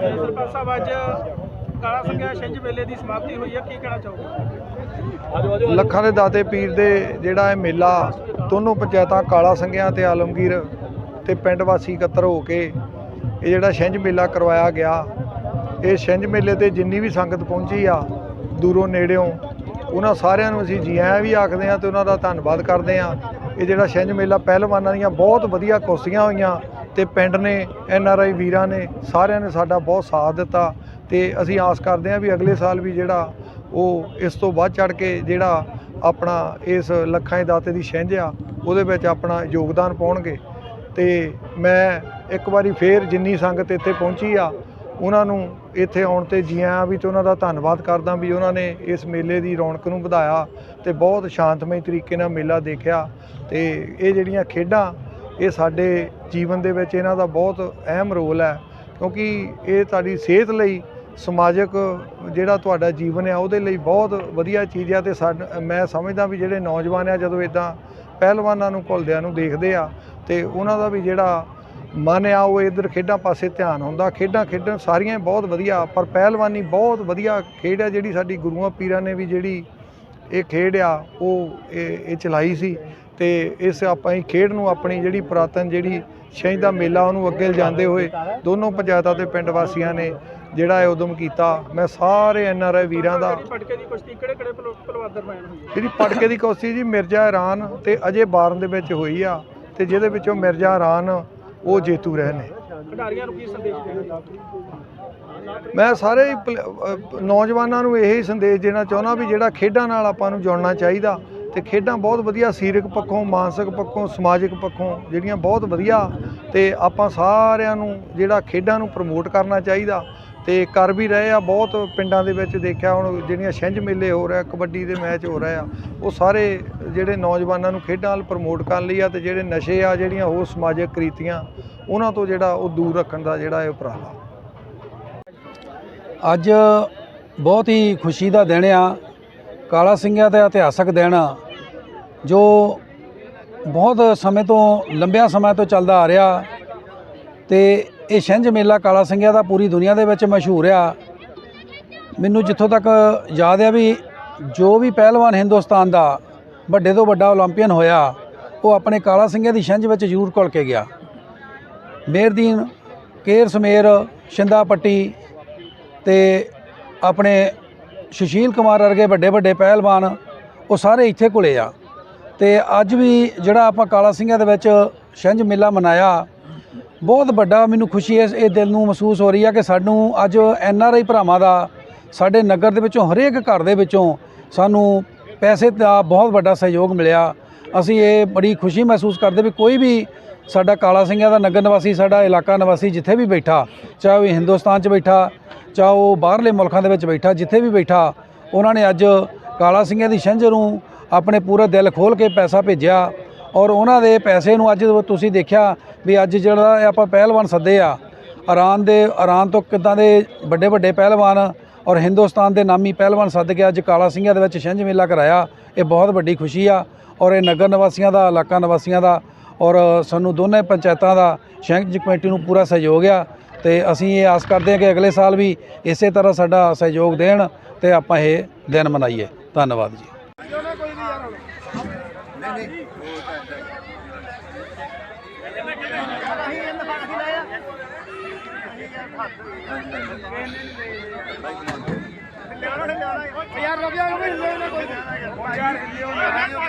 ਸਰਪੰਚ ਸਾਹਿਬ, ਅੱਜ ਕਾਲਾ ਸੰਘਿਆ ਛਿੰਝ ਮੇਲੇ ਦੀ ਸਮਾਪਤੀ ਹੋਈ ਹੈ। ਕੀ ਕਹਿਣਾ ਚਾਹੋਗੇ? ਲੱਖਾਂ ਦੇ ਦਾਤੇ ਪੀਰ ਦੇ ਜਿਹੜਾ ਇਹ ਮੇਲਾ, ਦੋਨੋਂ ਪੰਚਾਇਤਾਂ ਕਾਲਾ ਸੰਘਿਆ ਤੇ ਆਲਮਗੀਰ ਤੇ ਪਿੰਡ ਵਾਸੀ ਇਕੱਤਰ ਹੋ ਕੇ ਇਹ ਜਿਹੜਾ ਛਿੰਝ ਮੇਲਾ ਕਰਵਾਇਆ ਗਿਆ, ਇਹ ਛਿੰਝ ਮੇਲੇ ਤੇ ਜਿੰਨੀ ਵੀ ਸੰਗਤ ਪਹੁੰਚੀ ਆ, ਦੂਰੋਂ ਨੇੜਿਓਂ, ਉਹਨਾਂ ਸਾਰਿਆਂ ਨੂੰ ਅਸੀਂ ਜੀ ਆਇਆਂ ਵੀ ਆਖਦੇ ਆ ਤੇ ਉਹਨਾਂ ਦਾ ਧੰਨਵਾਦ ਕਰਦੇ ਆ ਇਹ ਜਿਹੜਾ ਛਿੰਝ ਮੇਲਾ ਪਹਿਲਵਾਨਾਂ ਦੀਆਂ ਬਹੁਤ ਵਧੀਆ ਕੁਸ਼ਤੀਆਂ ਹੋਈਆਂ ਤੇ ਪਿੰਡ ਨੇ, ਐਨ ਆਰ ਆਈ ਵੀਰਾਂ ਨੇ, ਸਾਰਿਆਂ ਨੇ ਸਾਡਾ ਬਹੁਤ ਸਾਥ ਦਿੱਤਾ ਤੇ ਅਸੀਂ ਆਸ ਕਰਦੇ ਹਾਂ ਵੀ ਅਗਲੇ ਸਾਲ ਵੀ ਜਿਹੜਾ ਉਹ ਇਸ ਤੋਂ ਵੱਧ ਚੜ ਕੇ ਜਿਹੜਾ ਆਪਣਾ ਇਸ ਲੱਖਾਂ ਦੇ ਦਾਤੇ ਦੀ ਛਿੰਝ ਆ, ਉਹਦੇ ਵਿੱਚ ਆਪਣਾ ਯੋਗਦਾਨ ਪਾਉਣਗੇ। ਤੇ ਮੈਂ ਇੱਕ ਵਾਰੀ ਫੇਰ ਜਿੰਨੀ ਸੰਗਤ ਇੱਥੇ ਪਹੁੰਚੀ ਆ, ਉਹਨਾਂ ਨੂੰ ਇੱਥੇ ਆਉਣ ਤੇ ਜੀ ਆਇਆਂ ਵੀ ਤੇ ਉਹਨਾਂ ਦਾ ਧੰਨਵਾਦ ਕਰਦਾ ਵੀ ਉਹਨਾਂ ਨੇ ਇਸ ਮੇਲੇ ਦੀ ਰੌਣਕ ਨੂੰ ਵਧਾਇਆ ਤੇ ਬਹੁਤ ਸ਼ਾਂਤਮਈ ਤਰੀਕੇ ਨਾਲ ਮੇਲਾ ਦੇਖਿਆ ਤੇ ਇਹ ਜਿਹੜੀਆਂ ਖੇਡਾਂ ਇਹ ਸਾਡੇ ਜੀਵਨ ਦੇ ਵਿੱਚ ਇਹਨਾਂ ਦਾ ਬਹੁਤ ਅਹਿਮ ਰੋਲ ਹੈ, ਕਿਉਂਕਿ ਇਹ ਤੁਹਾਡੀ ਸਿਹਤ ਲਈ ਸਮਾਜਿਕ ਜਿਹੜਾ ਤੁਹਾਡਾ ਜੀਵਨ ਆ ਉਹਦੇ ਲਈ ਬਹੁਤ ਵਧੀਆ ਚੀਜ਼ ਆ ਤੇ ਸਾਡ- ਮੈਂ ਸਮਝਦਾ ਵੀ ਜਿਹੜੇ ਨੌਜਵਾਨ ਆ, ਜਦੋਂ ਇਦਾਂ ਪਹਿਲਵਾਨਾਂ ਨੂੰ ਘੁਲਦਿਆਂ ਨੂੰ ਦੇਖਦੇ ਆ, ਤੇ ਉਹਨਾਂ ਦਾ ਵੀ ਜਿਹੜਾ ਮਨ ਆ, ਉਹ ਇਧਰ ਖੇਡਾਂ ਪਾਸੇ ਧਿਆਨ ਹੁੰਦਾ। ਖੇਡਾਂ ਖੇਡਣ ਸਾਰੀਆਂ ਹੀ ਬਹੁਤ ਵਧੀਆ, ਪਰ ਪਹਿਲਵਾਨੀ ਬਹੁਤ ਵਧੀਆ ਖੇਡ ਆ ਜਿਹੜੀ ਸਾਡੀ ਗੁਰੂਆਂ ਪੀਰਾਂ ਨੇ ਵੀ ਜਿਹੜੀ ਇਹ ਖੇਡ ਆ, ਉਹ ਇਹ ਇਹ ਚਲਾਈ ਸੀ। ਤੇ ਇਸ ਆਪਾਂ ਹੀ ਖੇਡ ਨੂੰ ਆਪਣੀ ਜਿਹੜੀ ਪੁਰਾਤਨ ਜਿਹੜੀ ਛਿੰਝ ਦਾ ਮੇਲਾ ਉਹਨੂੰ ਅੱਗੇ ਲਿਜਾਂਦੇ ਹੋਏ ਦੋਨੋਂ ਪੰਚਾਇਤਾਂ ਤੇ ਪਿੰਡ ਵਾਸੀਆਂ ਨੇ ਜਿਹੜਾ ਇਹ ਉਦਮ ਕੀਤਾ। ਮੈਂ ਸਾਰੇ ਐਨ ਆਰ ਆਈ ਵੀਰਾਂ ਦਾ ਪਟਕੇ ਦੀ ਕੁਸ਼ਤੀ ਕਿਹੜੇ ਕਿਹੜੇ ਭਲਵਾਨ ਦਰਮਿਆਨ ਹੋਈ ਹੈ ਜਿਹੜੀ ਪਟਕੇ ਦੀ ਕੁਸ਼ਤੀ ਜੀ ਮਿਰਜ਼ਾ ਇਰਾਨ ਤੇ ਅਜੇ ਬਾਰਨ ਦੇ ਵਿੱਚ ਹੋਈ ਆ ਤੇ ਜਿਹਦੇ ਵਿੱਚੋਂ ਮਿਰਜ਼ਾ ਇਰਾਨ ਉਹ ਜੇਤੂ ਰਹੇ ਨੇ। ਖਿਡਾਰੀਆਂ ਨੂੰ ਕੀ ਸੰਦੇਸ਼ ਦੇਣਾ ਚਾਹੋਗੇ? ਮੈਂ ਸਾਰੇ ਹੀ ਨੌਜਵਾਨਾਂ ਨੂੰ ਇਹੀ ਸੰਦੇਸ਼ ਦੇਣਾ ਚਾਹੁੰਦਾ ਵੀ ਜਿਹੜਾ ਖੇਡਾਂ ਨਾਲ ਆਪਾਂ ਨੂੰ ਜੁੜਨਾ ਚਾਹੀਦਾ ਤੇ ਖੇਡਾਂ ਬਹੁਤ ਵਧੀਆ ਸਰੀਰਕ ਪੱਖੋਂ ਮਾਨਸਿਕ ਪੱਖੋਂ ਸਮਾਜਿਕ ਪੱਖੋਂ ਜਿਹੜੀਆਂ ਬਹੁਤ ਵਧੀਆ ਤੇ ਆਪਾਂ ਸਾਰਿਆਂ ਨੂੰ ਜਿਹੜਾ ਖੇਡਾਂ ਨੂੰ ਪ੍ਰਮੋਟ ਕਰਨਾ ਚਾਹੀਦਾ ਤੇ ਕਰ ਵੀ ਰਹੇ ਆ ਬਹੁਤ ਪਿੰਡਾਂ ਦੇ ਵਿੱਚ ਦੇਖਿਆ ਹੁਣ ਜਿਹੜੀਆਂ ਛਿੰਝ ਮੇਲੇ ਹੋ ਰਿਹਾ ਕਬੱਡੀ ਦੇ ਮੈਚ ਹੋ ਰਹੇ ਆ ਉਹ ਸਾਰੇ ਜਿਹੜੇ ਨੌਜਵਾਨਾਂ ਨੂੰ ਖੇਡਾਂ ਵੱਲ ਪ੍ਰਮੋਟ ਕਰਨ ਲਈ ਆ ਤੇ ਜਿਹੜੇ ਨਸ਼ੇ ਆ ਜਿਹੜੀਆਂ ਹੋਰ ਸਮਾਜਿਕ ਕ੍ਰੀਤੀਆਂ ਉਹਨਾਂ ਤੋਂ ਜਿਹੜਾ ਉਹ ਦੂਰ ਰੱਖਣ ਦਾ ਜਿਹੜਾ ਇਹ ਉਪਰਾਲਾ। ਅੱਜ ਬਹੁਤ ਹੀ ਖੁਸ਼ੀ ਦਾ ਦਿਨ ਆ ਕਾਲਾ ਸਿੰਘਾਂ ਦਾ ਇਤਿਹਾਸਕ ਦਿਨ ਆ, ਜੋ ਬਹੁਤ ਸਮੇਂ ਤੋਂ, ਲੰਬਿਆ ਸਮਾਂ ਤੋਂ ਚੱਲਦਾ ਆ ਰਿਹਾ ਤੇ ਇਹ ਛਿੰਝ ਮੇਲਾ ਕਾਲਾ ਸਿੰਘਿਆ ਦਾ ਪੂਰੀ ਦੁਨੀਆ ਦੇ ਵਿੱਚ ਮਸ਼ਹੂਰ ਆ। ਮੈਨੂੰ ਜਿੱਥੋਂ ਤੱਕ ਯਾਦ ਆ ਵੀ ਜੋ ਵੀ ਪਹਿਲਵਾਨ ਹਿੰਦੁਸਤਾਨ ਦਾ ਵੱਡੇ ਤੋਂ ਵੱਡਾ 올림픽ਨ ਹੋਇਆ, ਉਹ ਆਪਣੇ ਕਾਲਾ ਸਿੰਘਿਆ ਦੀ ਛਿੰਝ ਵਿੱਚ ਜ਼ਰੂਰ ਘੁਲ ਕੇ ਗਿਆ। ਮੇਰਦੀਨ ਕੇਰ ਸਮੇਰ, ਸ਼ਿੰਦਾ ਪੱਟੀ ਤੇ ਆਪਣੇ ਸੁਸ਼ੀਲ ਕੁਮਾਰ ਵਰਗੇ ਵੱਡੇ ਵੱਡੇ ਪਹਿਲਵਾਨ, ਉਹ ਸਾਰੇ ਇੱਥੇ ਘੁਲੇ ਆ। ਤੇ ਅੱਜ ਵੀ ਜਿਹੜਾ ਆਪਾਂ ਕਾਲਾ ਸਿੰਘਾਂ ਦੇ ਵਿੱਚ ਛਿੰਝ ਮੇਲਾ ਮਨਾਇਆ, ਬਹੁਤ ਵੱਡਾ ਮੈਨੂੰ ਖੁਸ਼ੀ ਇਸ ਇਹ ਦਿਲ ਨੂੰ ਮਹਿਸੂਸ ਹੋ ਰਹੀ ਹੈ ਕਿ ਸਾਨੂੰ ਅੱਜ ਐਨ ਆਰ ਆਈ ਭਰਾਵਾਂ ਦਾ, ਸਾਡੇ ਨਗਰ ਦੇ ਵਿੱਚੋਂ, ਹਰੇਕ ਘਰ ਦੇ ਵਿੱਚੋਂ ਸਾਨੂੰ ਪੈਸੇ ਦਾ ਬਹੁਤ ਵੱਡਾ ਸਹਿਯੋਗ ਮਿਲਿਆ। ਅਸੀਂ ਇਹ ਬੜੀ ਖੁਸ਼ੀ ਮਹਿਸੂਸ ਕਰਦੇ ਵੀ ਕੋਈ ਵੀ ਸਾਡਾ ਕਾਲਾ ਸਿੰਘਾਂ ਦਾ ਨਗਰ ਨਿਵਾਸੀ, ਸਾਡਾ ਇਲਾਕਾ ਨਿਵਾਸੀ ਜਿੱਥੇ ਵੀ ਬੈਠਾ, ਚਾਹੇ ਉਹ ਹਿੰਦੁਸਤਾਨ 'ਚ ਬੈਠਾ, ਚਾਹੇ ਉਹ ਬਾਹਰਲੇ ਮੁਲਕਾਂ ਦੇ ਵਿੱਚ ਬੈਠਾ, ਜਿੱਥੇ ਵੀ ਬੈਠਾ, ਉਹਨਾਂ ਨੇ ਅੱਜ ਕਾਲਾ ਸਿੰਘਾਂ ਦੀ ਛਿੰਝ ਨੂੰ ਆਪਣੇ ਪੂਰਾ ਦਿਲ ਖੋਲ ਕੇ ਪੈਸਾ ਭੇਜਿਆ ਔਰ ਉਹਨਾਂ ਦੇ ਪੈਸੇ ਨੂੰ ਅੱਜ ਤੁਸੀਂ ਦੇਖਿਆ ਵੀ ਅੱਜ ਜਿਹੜਾ ਆਪਾਂ ਪਹਿਲਵਾਨ ਸੱਦੇ ਆ, ਇਰਾਨ ਦੇ, ਇਰਾਨ ਤੋਂ ਕਿੱਦਾਂ ਦੇ ਵੱਡੇ ਵੱਡੇ ਪਹਿਲਵਾਨ ਔਰ ਹਿੰਦੁਸਤਾਨ ਦੇ ਨਾਮੀ ਪਹਿਲਵਾਨ ਸੱਦ ਕੇ ਅੱਜ ਕਾਲਾ ਸਿੰਘਾਂ ਦੇ ਵਿੱਚ ਛਿੰਝ ਮੇਲਾ ਕਰਾਇਆ, ਇਹ ਬਹੁਤ ਵੱਡੀ ਖੁਸ਼ੀ ਆ ਔਰ ਇਹ ਨਗਰ ਨਿਵਾਸੀਆਂ ਦਾ, ਇਲਾਕਾ ਨਿਵਾਸੀਆਂ ਦਾ ਔਰ ਸਾਨੂੰ ਦੋਨੇ ਪੰਚਾਇਤਾਂ ਦਾ ਛਿੰਝ ਕਮੇਟੀ ਨੂੰ ਪੂਰਾ ਸਹਿਯੋਗ ਆ ਤੇ ਅਸੀਂ ਇਹ ਆਸ ਕਰਦੇ ਹਾਂ ਕਿ ਅਗਲੇ ਸਾਲ ਵੀ ਇਸੇ ਤਰ੍ਹਾਂ ਸਾਡਾ ਸਹਿਯੋਗ ਦੇਣ ਤੇ ਆਪਾਂ ਇਹ ਦਿਨ ਮਨਾਈਏ। ਧੰਨਵਾਦ ਜੀ। ਯਾਰ ਰੁਕਿਆ ਕੋਈ ਹਿੱਲੇ ਕੋਈ ਯਾਰ ਹਿੱਲੇ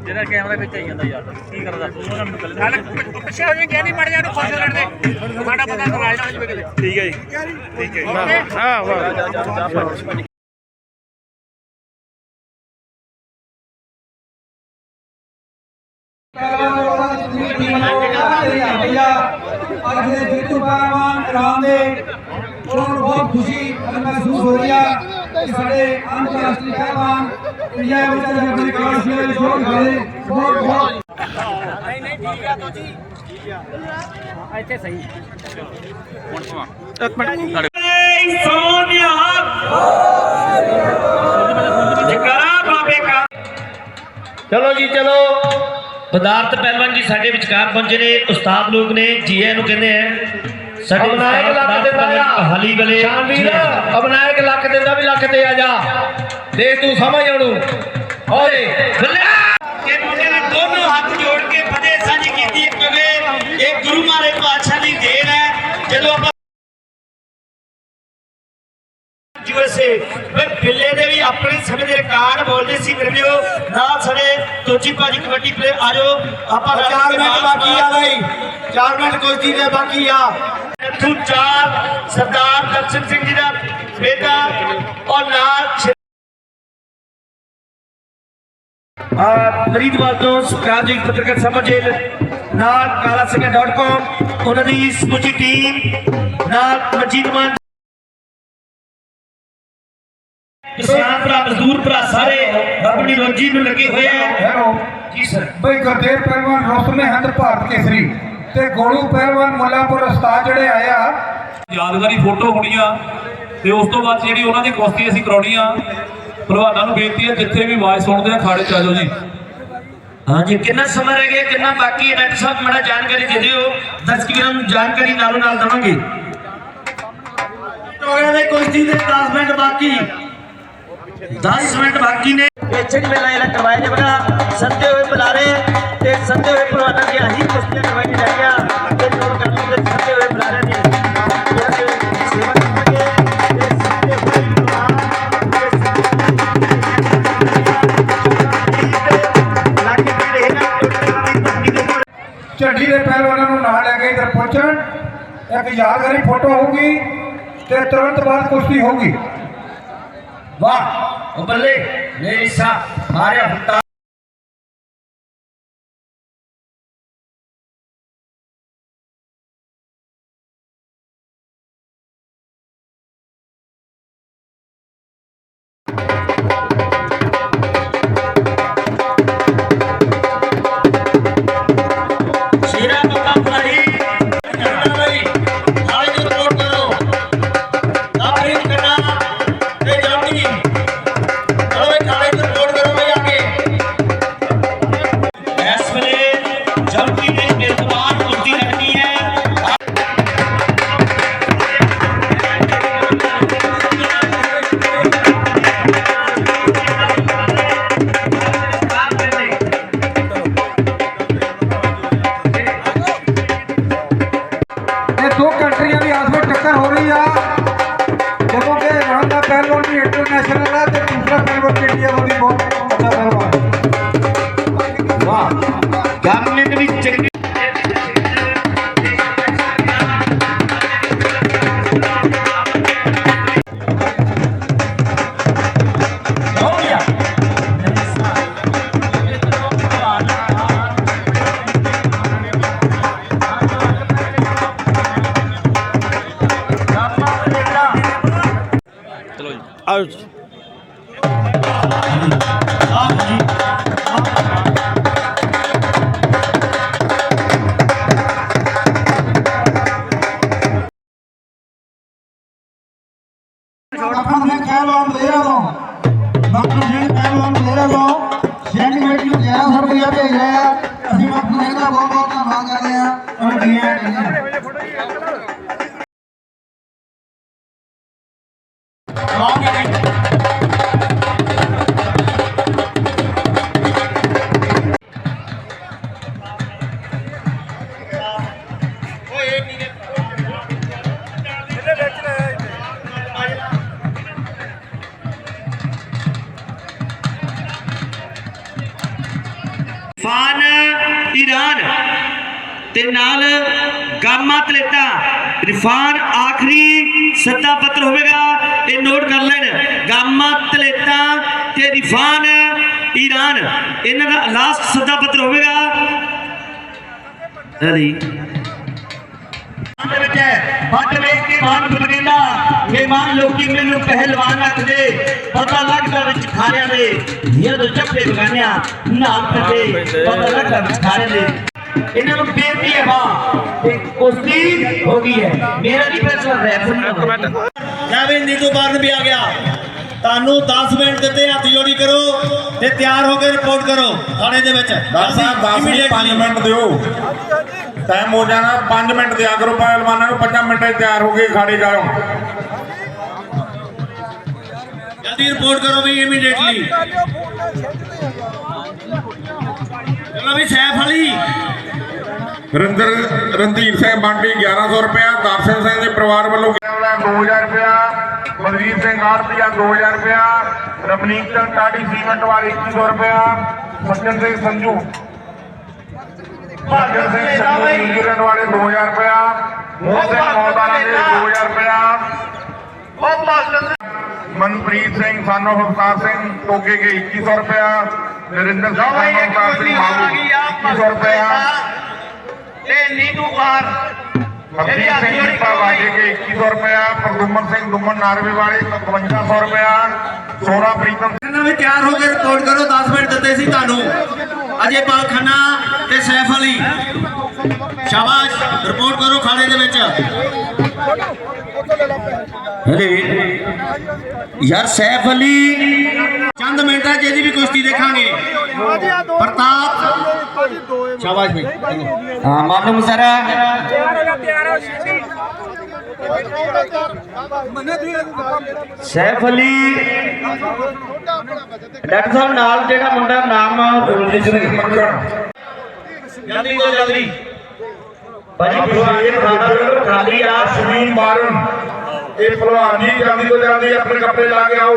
ਜਿਹੜਾ ਕੈਮਰਾ ਵਿੱਚ ਆਈ ਜਾਂਦਾ ਯਾਰ ਕੀ ਕਰਦਾ? ਤੂੰ ਉਹਨਾਂ ਪਹਿਲੇ ਪਿੱਛੇ ਹੋ ਜਾਏ ਨਹੀਂ ਮੜ ਜਾ ਨੂੰ ਦੇ। ਸਾਡਾ ਪਤਾ ਨਰਾਜ਼ ਨਾ ਹੋ ਜਾਵੇ ਠੀਕ ਹੈ ਜੀ। ਠੀਕ ਹੈ ਹਾਂ ਵਾਹ ਅੱਜ ਦੇ ਜੇਤੂ ਪਹਿਲਵਾਨ ਰਾਮ ਦੇ ਚੋਣ ਬਹੁਤ ਖੁਸ਼ੀ ਮਹਿਸੂਸ ਹੋ ਰਹੀ ਆ ਕਿ ਸਾਡੇ ਅੰਤਰਰਾਸ਼ਟਰੀ ਪਹਿਲਵਾਨ ਇੰਡੀਆ ਵਿੱਚ ਆਪਣੇ ਕਾਲ ਸੀ ਦੇ ਸ਼ੋਅ ਕਰੇ ਬਹੁਤ ਬਹੁਤ। ਇੱਕ ਮਿੰਟ ਸਾਡੇ ਚਲੋ ਜੀ ਚਲੋ। ਪਦਾਰਥ ਪਹਿਲਵਾਨ ਜੀ ਸਾਡੇ ਵਿਚਕਾਰ ਪਹੁੰਚੇ ਨੇ। ਉਸਤਾਦ ਲੋਕ ਨੇ ਜੀ ਆਇਆਂ ਨੂੰ ਕਹਿੰਦੇ ਆ। ਅਬਨਾਇਕ ਲੱਖ ਦਿੰਦਾ ਆ ਹਾਲੀ ਵਾਲੇ ਸ਼ਾਨਵੀਰ ਅਬਨਾਇਕ ਲੱਖ ਦਿੰਦਾ ਵੀ ਲੱਖ ਤੇ ਆ ਜਾ। ਦੇ ਤੂੰ ਸਮਝ ਉਹਨੂੰ ਓਏ ਬੱਲੇ। ਇਹ ਮੁੰਡੇ ਨੇ ਦੋਨੋਂ ਹੱਥ ਜੋੜ ਕੇ ਫਤਿਹ ਸਾਂਝੀ ਕੀਤੀ। ਕਿਉਂਕਿ ਇਹ ਗੁਰੂ ਮਹਾਰਾਜ ਪਾਤਸ਼ਾਹ ਦੀ ਦੇਣ ਹੈ। ਜਦੋਂ ਯੂਐਸਏ ਫਿਰ ਬਿੱਲੇ ਦੇ ਵੀ ਆਪਣੇ ਸਮੇਂ ਦੇ ਰਿਕਾਰਡ ਬੋਲਦੇ ਸੀ ਮੇਰੇ ਵੀਰੋ। ਨਾਲ ਸਾਡੇ ਤੋਚੀ ਭਾਜੀ ਕਬੱਡੀ ਪਲੇਅਰ ਆ ਜਾਓ। ਆਪਾਂ ਰਲ ਚਾਰ ਕੇ ਮਿੰਟ ਬਾਕੀ ਆ ਬਈ। 4 ਮਿੰਟ ਕੁਸ਼ਤੀ ਦੇ ਬਾਕੀ ਆ। ਇੱਥੋਂ ਚਾਰ ਸਰਦਾਰ ਦਰਸ਼ਨ ਸਿੰਘ ਜੀ ਦਾ ਬੇਟਾ ਔਰ ਨਾਲ ਛੇ- ਆ ਫਰੀਦਵਾਲ ਤੋਂ ਸੁਖਰਾਜ ਪੱਤਰਕਾਰ ਸਭਾ ਜੇਲ ਨਾਲ ਕਾਲਾ ਸਿੰਘ ਡਾਟ ਕਾਮ ਉਹਨਾਂ ਦੀ ਸਮੁੱਚੀ ਟੀਮ ਨਾਲ ਮਜੀਦ ਮਾਨ ਕਿਸਾਨ ਭਰਾ ਮਜ਼ਦੂਰ ਭਰਾ ਸਾਰੇ ਆਪਣੀ ਰੋਜੀ ਨੂੰ ਲੱਗੇ ਹੋਏ ਆ। ਹੈਲੋ। ਜੀ ਸਰ। ਬਈ ਗੁਰਦੇਵ ਪਹਿਲਵਾਨ ਰੋਸਮੇ ਹੰਦ ਭਾਰਤ ਕੇਸਰੀ ਤੇ ਗੋਲੂ ਪਹਿਲਵਾਨ ਮੁੱਲਾਂਪੁਰ ਉਸਤਾਦ ਜਿਹੜੇ ਆਏ ਆ। ਯਾਦਗਾਰੀ ਫੋਟੋ ਹੋਣੀ ਆ ਤੇ ਉਸ ਤੋਂ ਬਾਅਦ ਜਿਹੜੀ ਉਹਨਾਂ ਦੀ ਕੁਸ਼ਤੀ ਅਸੀਂ ਕਰਾਉਣੀ ਆ ਭਲਵਾਨਾਂ ਨੂੰ ਬੇਨਤੀ ਹੈ ਜਿੱਥੇ ਵੀ ਆਵਾਜ਼ ਸੁਣਦੇ ਆ ਖਾੜੇ ਚ ਆ ਜਾਓ ਜੀ। ਹਾਂਜੀ ਕਿੰਨਾ ਸਮਾਂ ਰਹਿ ਗਿਆ ਕਿੰਨਾ ਬਾਕੀ ਹੈ? ਡਾਕਟਰ ਸਾਹਿਬ ਮਾੜਾ ਜਾਣਕਾਰੀ ਦੇ ਦਿਓ। ਦਰਸ਼ਕ ਵੀਰਾਂ ਨੂੰ ਜਾਣਕਾਰੀ ਨਾਲੋਂ ਨਾਲ ਦਵਾਂਗੇ। ਟੋਗਰੇ ਦੇ ਕੁਸ਼ਤੀ ਦੇ 10 ਮਿੰਟ ਬਾਕੀ। 10 ਮਿੰਟ ਬਾਕੀ ਨੇ। ਵੇਚਣ ਮੇਲਾ ਜਿਹੜਾ ਕਰਵਾਇਆ ਜਾਵੇਗਾ ਸੱਦੇ ਹੋਏ ਬੁਲਾਰੇ ਤੇ ਸੱਦੇ ਹੋਏ ਭਲਵਾਨਾਂ ਦੀਆਂ ਹੀ ਕੁਸ਼ਤੀਆਂ ਕਰਵਾਈ ਜਾਣਗੀਆਂ ਤੇ ਜੋੜ ਕਰਨ ਦੇ ਸੱਦੇ ਹੋਏ ਬੁਲਾਰੇ ਦੀ ਝੰਡੀ ਦੇ ਪਹਿਲਵਾਨਾਂ ਨੂੰ ਨਾਲ ਲੈ ਕੇ ਇੱਧਰ ਪਹੁੰਚਣ। ਇੱਕ ਯਾਦਗਾਰੀ ਫੋਟੋ ਹੋਊਗੀ ਤੇ ਤੁਰੰਤ ਬਾਅਦ ਕੁਸ਼ਤੀ ਹੋਊਗੀ। ਵਾਹ ਉਹ ਬੱਲੇ ਮੇਰੀ ਸਾ ਮਾਰਿਆ ਹੁੱਟਾ ਗਾਮਾ ਤਲੇਤਾ ਰਿਫਾਨ ਆਖਰੀ ਸੱਦਾ ਪੱਤਰ ਹੋਵੇਗਾ ਇਹ ਨੋਟ ਕਰ ਲੈਣ। ਗਾਮਾ ਤਲੇਤਾ ਤੇ ਰਿਫਾਨ ਈਰਾਨ। ਇਹਨਾਂ ਦਾ ਲਾਸਟ ਸੱਦਾ ਪੱਤਰ ਹੋਵੇਗਾ। ਅਲੀ ਦੇ ਵਿੱਚ ਹੈ। ਵੱਡ ਵੇਖ ਕੇ ਮਾਨ ਬਦਲੇਂਦਾ ਮਹਿਮਾਨ ਲੋਕੀ ਮੈਨੂੰ ਪਹਿਲਵਾਨ ਆਖਦੇ ਪਤਾ ਲੱਗਦਾ ਵਿੱਚ ਖਾਰਿਆਂ ਦੇ ਜਦੋਂ ਚੱਪੇ ਬਗਾਨਿਆ ਨਾਮ ਕਰਦੇ ਪਤਾ ਲੱਗਦਾ ਵਿੱਚ ਖਾਰਿਆਂ ਦੇ। ਇਹਨਾਂ ਨੂੰ ਬੇਨਤੀ ਹੈ ਵਾਹ ਤੇ ਕੁਸ਼ਤੀ ਹੋ ਗਈ ਹੈ। ਮੇਰਾ ਨਹੀਂ ਫੈਸਲਾ ਰੈਫਰੀ ਕੈਵਿਨ ਨੀਟੂ ਬਾਰਨ ਵੀ ਆ ਗਿਆ। ਤੁਹਾਨੂੰ 10 ਮਿੰਟ ਦਿੱਤੇ ਹੱਥ ਜੋੜੀ ਕਰੋ ਤੇ ਤਿਆਰ ਹੋ ਕੇ ਰਿਪੋਰਟ ਕਰੋ ਥਾਣੇ ਦੇ ਵਿੱਚ। ਡਾਕਟਰ ਸਾਹਿਬ 10 ਮਿੰਟ 5 ਮਿੰਟ ਦਿਓ। ਟਾਈਮ ਹੋ ਜਾਣਾ 5 ਮਿੰਟ ਦਿਆ ਕਰੋ ਪਹਿਲਵਾਨਾਂ ਨੂੰ 5 ਮਿੰਟਾਂ 'ਚ ਤਿਆਰ ਹੋ ਕੇ ਖਾੜੇ ਜਾਓ। ਜਲਦੀ ਰਿਪੋਰਟ ਕਰੋ ਵੀ ਇਮੀਡੀਏਟਲੀ ਵੀ ਸੈਫ ਅਲੀ ਰਿੰਦਰ ਰਣਧੀਰ ਸਿੰਘ ਬਾਂਟੀ 1100 ਰੁਪਇਆ ਦਰਸ਼ਨ ਸਿੰਘ ਦੇ ਪਰਿਵਾਰ ਵੱਲੋਂ 2000 ਰੁਪਇਆ ਬਲਵੀਰ ਸਿੰਘ ਆਰਤੀਆ 2000 ਰੁਪਇਆ ਰਮਨੀਕ ਚੰਦ ਟਾਡੀ ਸੀਮੈਂਟ ਵਾਲੇ 2100 ਰੁਪਇਆ ਸੱਜਣ ਸਿੰਘ ਸੰਜੂ। ਭਾਗਰ ਸਿੰਘ ਸੰਜੂ ਨਿਊਜ਼ੀਲੈਂਡ ਵਾਲੇ 2000 ਰੁਪਇਆ ਮੋਹਨ ਸਿੰਘ ਮੌਦਾਨਾ ਦੇ 2000 ਰੁਪਇਆ। ਉਹ ਮਨਪ੍ਰੀਤ ਸਿੰਘ ਸਾਨੋ ਅਵਤਾਰ ਸਿੰਘ ਟੋਕੇ ਕੇ 2100 ਰੁਪਇਆ। ਨਰਿੰਦਰ ਸਾਨੋ ਅਵਤਾਰ ਸਿੰਘ ਮਾਹੂ 2100 ਰੁਪਇਆ ਤੇ ਨੀਟੂ ਬਾਰ ਹਰਦੀਪ ਸਿੰਘ ਦੀਪਾ ਵਾਜੇ ਕੇ 2100 ਰੁਪਇਆ ਪ੍ਰਦੁਮਨ ਸਿੰਘ ਦੁਮਨ ਨਾਰਵੇ ਵਾਲੇ 5500 ਰੁਪਇਆ ਸੋਨਾ ਪ੍ਰੀਤਮ ਇਹਨਾਂ ਵੀ ਤਿਆਰ ਹੋ ਕੇ ਰਿਪੋਰਟ ਕਰੋ 10 ਮਿੰਟ ਦਿੱਤੇ ਸੀ ਤੁਹਾਨੂੰ। ਅਜੇ ਪਾਲ ਖੰਨਾ ਤੇ ਸੈਫ ਅਲੀ। ਸ਼ਾਬਾਸ਼ ਰਿਪੋਰਟ ਕਰੋ ਖਾਣੇ ਦੇ ਵਿੱਚ। ਯਾਰ ਸੈਫ ਅਲੀ ਚੰਦ ਮਿੰਟਾਂ 'ਚ ਇਹਦੀ ਵੀ ਕੁਸ਼ਤੀ ਦੇਖਾਂਗੇ। ਪ੍ਰਤਾਪ। ਸ਼ਾਬਾਸ਼ ਭਾਈ ਹਾਂ ਮਾਲੂਮ ਜ਼ਰਾ ਸੈਫ ਅਲੀ। ਡਾਕਟਰ ਸਾਹਿਬ ਨਾਲ ਜਿਹੜਾ ਮੁੰਡਾ ਨਾਮ ਬੋਲਦੇ ਜਲਦੀ ਤੋਂ ਜਲਦੀ। ਭਾਜੀ ਇਹ ਖਾਣਾ ਖਾਲੀ ਆ ਸੁਨੀਲ ਮਾਰਨ। ਇਹ ਭਲਵਾਨ ਜੀ, ਜਲਦੀ ਤੋਂ ਜਲਦੀ ਆਪਣੇ ਕੱਪੜੇ ਲਾ ਕੇ ਆਓ।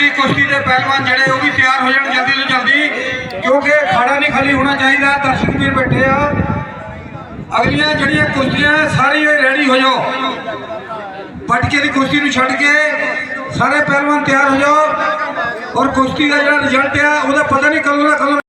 ਅਗਲੀ ਕੁਸ਼ਤੀ ਦੇ ਪਹਿਲਵਾਨ ਜਿਹੜੇ ਉਹ ਵੀ ਤਿਆਰ ਹੋ ਜਾਣ ਜਲਦੀ ਤੋਂ ਜਲਦੀ, ਕਿਉਂਕਿ ਖਾੜਾ ਨਹੀਂ ਖਾਲੀ ਹੋਣਾ ਚਾਹੀਦਾ, ਦਰਸ਼ਕ ਵੀ ਬੈਠੇ ਆ। ਅਗਲੀਆਂ ਜਿਹੜੀਆਂ ਕੁਸ਼ਤੀਆਂ ਸਾਰੀਆਂ ਰੈਡੀ ਹੋ ਜਾਓ। ਪਟਕੇ ਦੀ ਕੁਸ਼ਤੀ ਨੂੰ ਛੱਡ ਕੇ ਸਾਰੇ ਪਹਿਲਵਾਨ ਤਿਆਰ ਹੋ ਜਾਓ। ਔਰ ਕੁਸ਼ਤੀ ਦਾ ਜਿਹੜਾ ਰਿਜ਼ਲਟ ਆ, ਉਹਦਾ ਪਤਾ ਨਹੀਂ ਕਦੋਂ ਦਾ ਕਦੋਂ